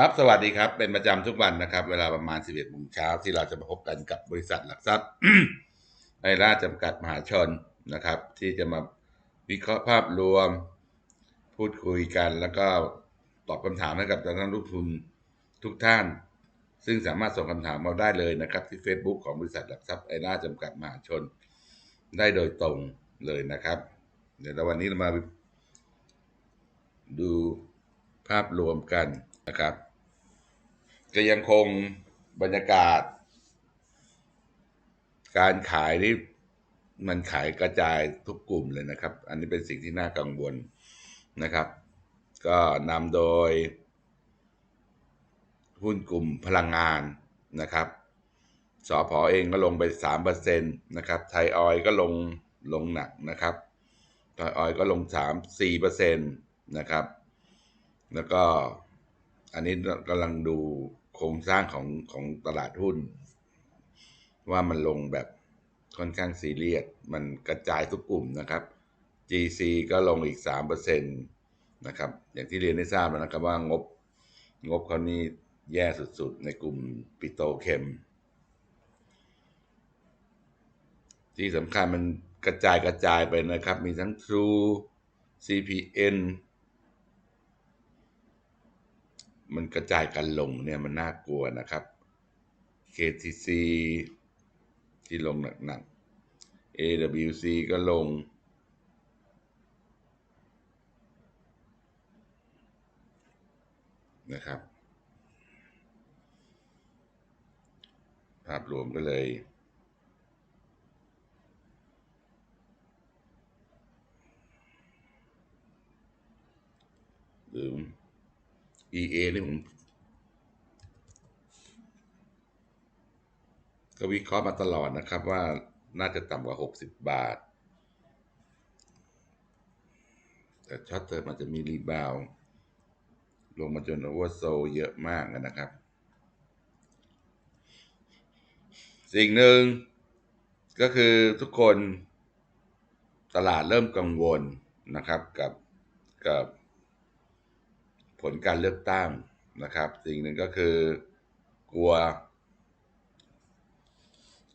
ครับ สวัสดีครับ เป็นประจำทุกวันนะครับ เวลาประมาณ 11โมงเช้าที่เราจะมาพบกันกับบริษัทหลักทรัพย์ในราจำกัดมหาชนนะครับ ที่จะมาวิเคราะห์ภาพรวม พูดคุยกัน แล้วก็ตอบคำถามให้กับท่านลูกทุนทุกท่าน ซึ่งสามารถส่งคำถามมาได้เลยนะครับ ที่ Facebook ของบริษัทหลักทรัพย์ไอราจำกัดมหาชน ได้โดยตรงเลยนะครับ เดี๋ยววันนี้เรามาดูภาพรวมกันนะครับ ก็ยังคงบรรยากาศ การขายนี่มันขายกระจายทุกกลุ่มเลยนะครับ อันนี้เป็นสิ่งที่น่ากังวลนะครับ ก็นำโดย หุ้นกลุ่มพลังงานนะครับสอพอเองก็ลงไป 3%นะครับ ไทยออยก็ลงลงหนักนะครับ ไทยออยก็ลง 3 4%นะครับ แล้วก็ อันนี้กำลังดูโครงสร้างของของตลาดหุ้น ว่ามันลงแบบค่อนข้างซีเรียส มันกระจายทุกกลุ่มนะครับ GC ก็ลงอีก 3%นะครับ อย่างที่เรียนได้ทราบแล้วนะครับว่างบงบเขานี้แย่สุดๆ ในกลุ่มปิโตเคม ที่สำคัญมันกระจายกระจายไปนะครับ มีทั้ง True CPN มันกระจายกันลงเนี่ยมันน่ากลัวนะครับ KTC ที่ลงหนักๆ AWC ก็ลง นะครับ ภาพรวมก็เลยหรือ EA นี่ผมก็วิเคราะห์มาตลอดนะครับว่าน่าจะต่ำกว่า 60 บาท แต่ช็อตเตอร์มันจะมีรีบาวลงมาจนโอเวอร์โซเยอะมากนะครับ สิ่งหนึ่งก็คือทุกคนตลาดเริ่มกังวลนะครับกับกับ ผลการเลือกตั้งนะครับ สิ่งหนึ่งก็คือกลัว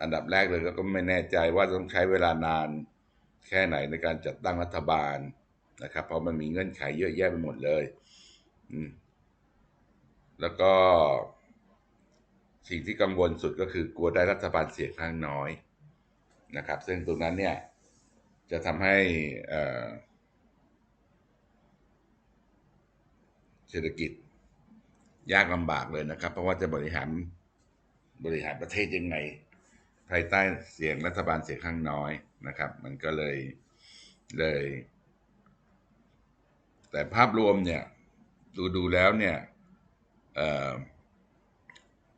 อันดับแรกเลยก็ไม่แน่ใจว่าต้องใช้เวลานานแค่ไหนในการจัดตั้งรัฐบาลนะครับ เพราะมันมีเงื่อนไขเยอะแยะไปหมดเลยแล้วก็สิ่งที่กังวลสุดก็คือกลัวได้รัฐบาลเสียงข้างน้อยนะครับ ซึ่งตรงนั้นเนี่ยจะทำให้ เศรษฐกิจ ยากลำบากเลยนะครับ เพราะว่าจะบริหารบริหารประเทศยังไง ภายใต้เสียงรัฐบาลเสียงข้างน้อยนะครับ มันก็เลยเลย แต่ภาพรวมเนี่ย ดูดูแล้วเนี่ย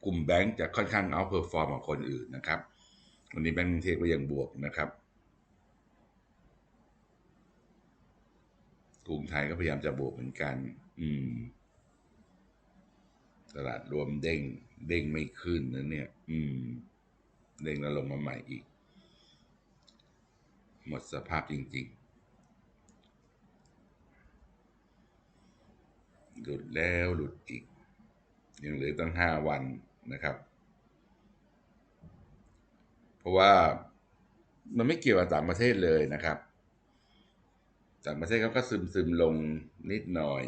กลุ่มแบงก์จะค่อนข้างเอาเพอร์ฟอร์มกว่าคนอื่นนะครับ วันนี้แบงก์กรุงเทพก็ยังบวกนะครับ กรุงไทยก็พยายามจะบวกเหมือนกัน อืม ตลาดรวมเด้ง เด้งไม่ขึ้นนะเนี่ย อืม เด้งแล้วลงมาใหม่อีก หมดสภาพจริง ๆ หลุดแล้วหลุดอีก ยังเหลือตั้งห้าวันนะครับ เพราะว่ามันไม่เกี่ยวกับต่างประเทศเลยนะครับ ต่างประเทศเขาก็ซึมซึมลงนิดหน่อย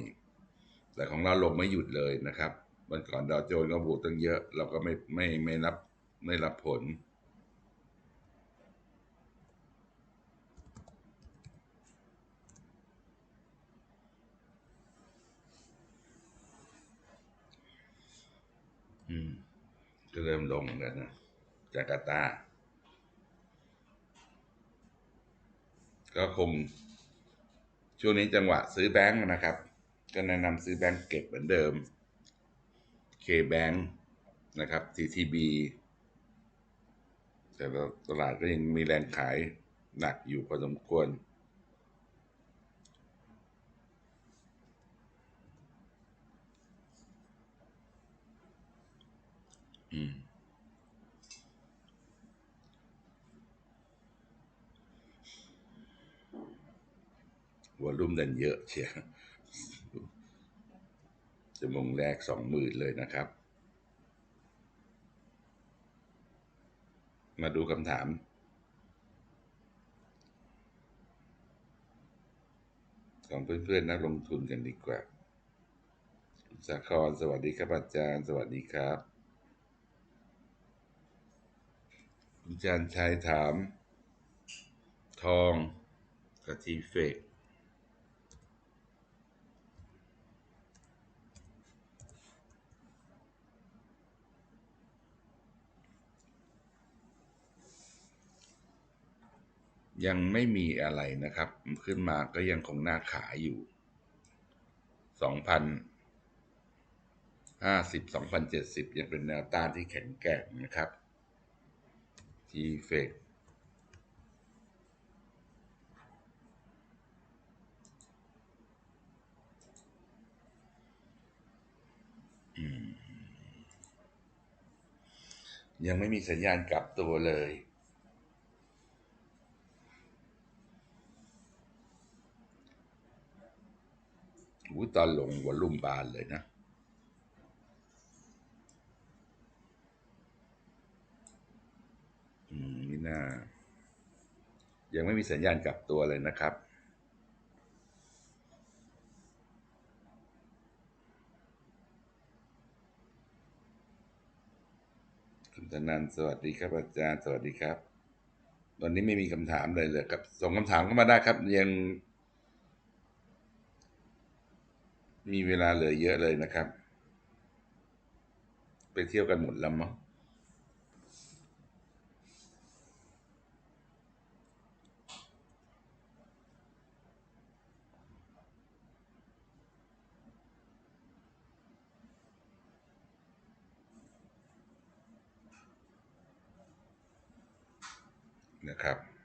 แต่ของเราลงไม่หยุดเลยนะครับ วันก่อนดาวโจนส์ก็บวกตั้งเยอะ เราก็ไม่ไม่ไม่รับไม่รับผล อืม ก็เริ่มลงเหมือนกันนะจาการ์ตา ก็คง ช่วงนี้จังหวะซื้อแบงค์นะครับ ก็แนะนำซื้อแบงค์เก็บเหมือนเดิม K-Bank นะครับ TTB แต่ตลาดก็ยังมีแรงขายหนักอยู่พอสมควร อืม วอลุ่มดันเยอะเชียวชั่วโมงแรกสองหมื่นเลยนะครับ มาดูคำถาม ของเพื่อนๆนักลงทุนกันดีกว่าสาครสวัสดีครับอาจารย์ สวัสดีครับคุณจานชัยถาม ทองกับทีเฟก ยังไม่มีอะไรนะครับ ขึ้นมาก็ยังคงหน้าขายอยู่สองพันห้าสิบสองพันเจ็ดสิบยังเป็นแนวต้านที่แข็งแกร่งนะครับทีเฟกยังไม่มีสัญญาณกลับตัวเลย อุ้ยตอนลงวอลลุ่มบานเลยนะ อืมนี่น่ายังไม่มีสัญญาณกลับตัวเลยนะครับคุณธนันท์สวัสดีครับอาจารย์ สวัสดีครับ ตอนนี้ไม่มีคำถามเลยเลยครับ ส่งคำถามเข้ามาได้ครับ ยัง มีเวลาเหลือเยอะเลยนะครับ ไปเที่ยวกันหมดแล้วมั้งนะครับ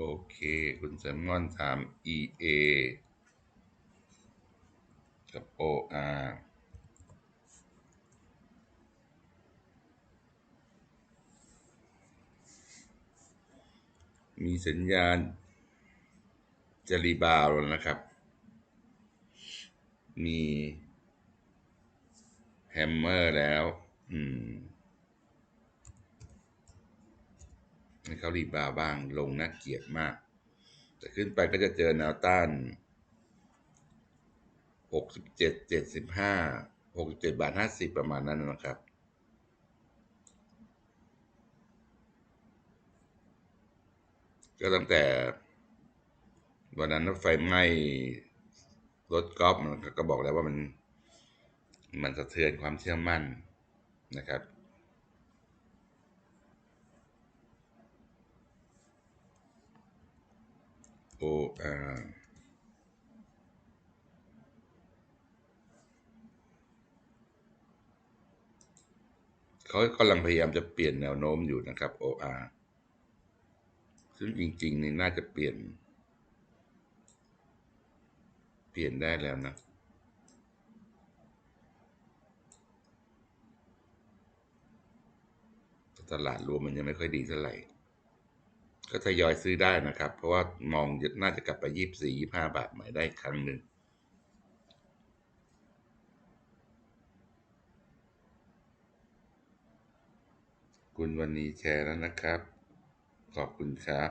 โอเค คุณแซมมอนถาม EA กับ OR มีสัญญาณจะรีบาวด์แล้วนะครับ มีแฮมเมอร์แล้ว อืม ให้ เขารีบาวบ้างลงน่าเกลียดมาก แต่ขึ้นไปก็จะเจอแนวต้านหกสิบเจ็ดเจ็ดสิบาทห้าสิบประมาณนั้นนะครับ ก็ตั้งแต่วันนั้นไฟไหม้รถกอล์ฟมันก็บอกแล้วว่ามันมันสะเทือนความเชื่อมั่นนะครับ โออาเขากำลังพยายามจะเปลี่ยนแนวโน้มอยู่นะครับ OR ซึ่งจริงๆนี่น่าจะเปลี่ยน เปลี่ยนได้แล้วนะตลาดรวมมันยังไม่ค่อยดีเท่าไหร่ ก็ทยอยซื้อได้นะครับ เพราะว่ามองน่าจะกลับไปยี่สี่ยี่ห้าบาทใหม่ได้ครั้งหนึ่งคุณวันนี้แชร์แล้วนะครับ ขอบคุณครับ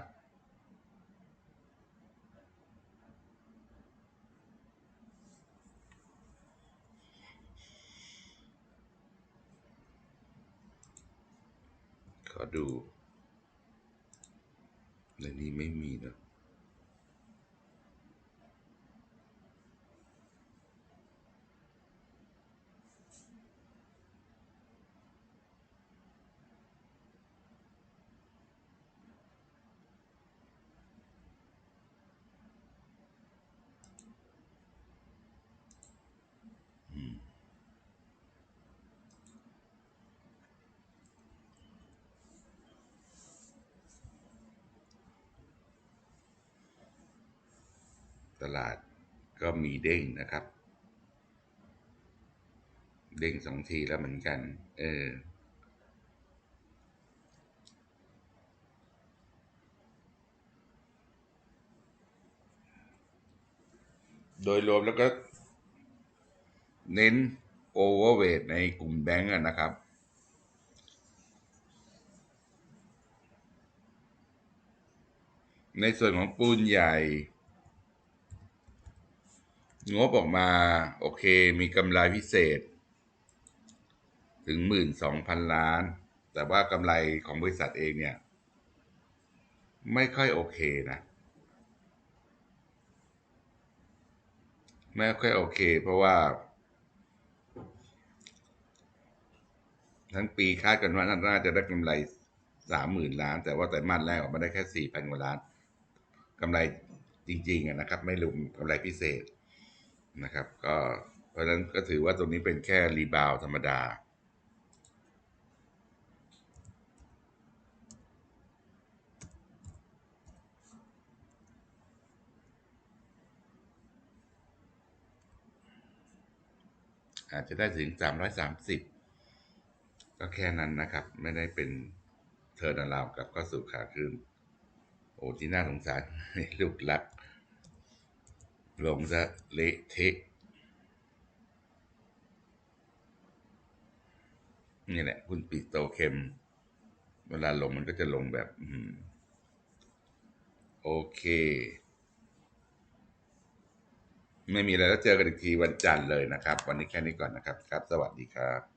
ขอดู ในนี้ไม่มีนะ ตลาดก็มีเด้งนะครับ เด้งสองทีแล้วเหมือนกัน เออโดยรวมแล้วก็ เน้นโอเวอร์เวทในกลุ่มแบงก์นะครับ ในส่วนของปูนใหญ่ งบออกมาโอเคมีกำไรพิเศษ ถึงหมื่นสองพันล้าน แต่ว่ากำไรของบริษัทเองเนี่ย ไม่ค่อยโอเคนะ ไม่ค่อยโอเค เพราะว่า ทั้งปีคาดกันว่าน่าจะได้กำไรสามหมื่นล้าน แต่ว่าแต่มาสแรกออกมาได้แค่สี่พันกว่าล้านกำไรจริงๆนะครับ ไม่รวมกำไรพิเศษ นะครับ ก็เพราะนั้นก็ถือว่าตรงนี้เป็นแค่รีบาวธรรมดา อาจจะได้ถึงสามร้อยสามสิบก็แค่นั้นนะครับ ไม่ได้เป็นเทอร์นาราวกับเข้าสู่ขาขึ้น โอ้ที่น่าสงสารลูกรัก ลงซะเละเทะนี่แหละ คุณปิโตเคม เวลาลงมันก็จะลงแบบโอเค ไม่มีอะไรแล้วเจอกันอีกทีวันจันทร์เลยนะครับ วันนี้แค่นี้ก่อนนะครับ ครับ สวัสดีครับ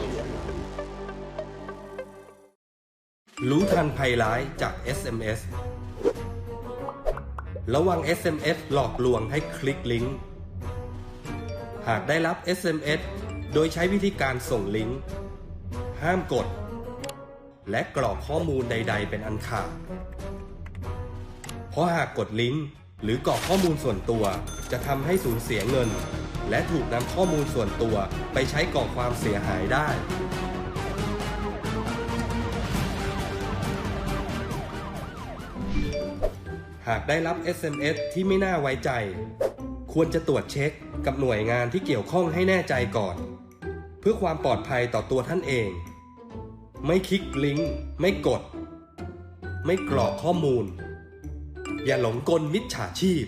รู้ทันภัยร้ายจาก SMS ระวัง SMS หลอกลวงให้คลิกลิงก์ หากได้รับ SMS โดยใช้วิธีการส่งลิงก์ ห้ามกด และกรอกข้อมูลใด ๆ เป็นอันขาด เพราะหากกดลิงก์หรือกรอกข้อมูลส่วนตัวจะทำให้สูญเสียเงิน และถูกนำข้อมูลส่วนตัวไปใช้ก่อความเสียหายได้ หากได้รับ SMS ที่ไม่น่าไว้ใจ ควรจะตรวจเช็คกับหน่วยงานที่เกี่ยวข้องให้แน่ใจก่อน เพื่อความปลอดภัยต่อตัวท่านเอง ไม่คลิกลิงก์ไม่กด ไม่กรอกข้อมูล อย่าหลงกลมิจฉาชีพ